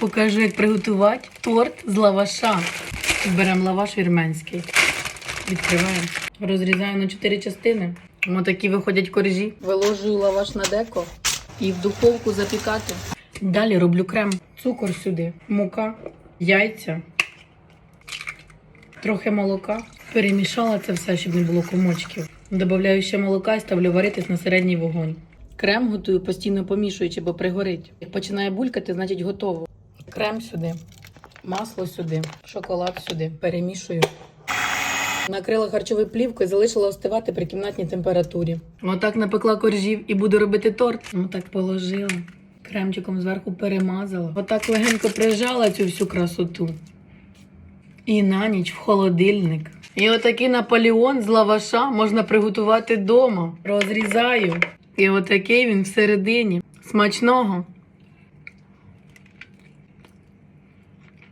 Покажу, як приготувати торт з лаваша. Беремо лаваш вірменський. Відкриваємо. Розрізаю на чотири частини. Ось такі виходять коржі. Виложую лаваш на деко і в духовку запікати. Далі роблю крем. Цукор сюди, мука, яйця, трохи молока. Перемішала це все, щоб не було комочків. Добавляю ще молока і ставлю варитись на середній вогонь. Крем готую постійно помішуючи, бо пригорить. Як починає булькати, значить готово. Крем сюди, масло сюди, шоколад сюди. Перемішую. Накрила харчовою плівкою, залишила остивати при кімнатній температурі. Отак напекла коржів і буду робити торт. Отак положила. Кремчиком зверху перемазала. Отак легенько прижала цю всю красоту. І на ніч в холодильник. І отакий Наполеон з лаваша можна приготувати вдома. Розрізаю. І отакий він всередині. Смачного!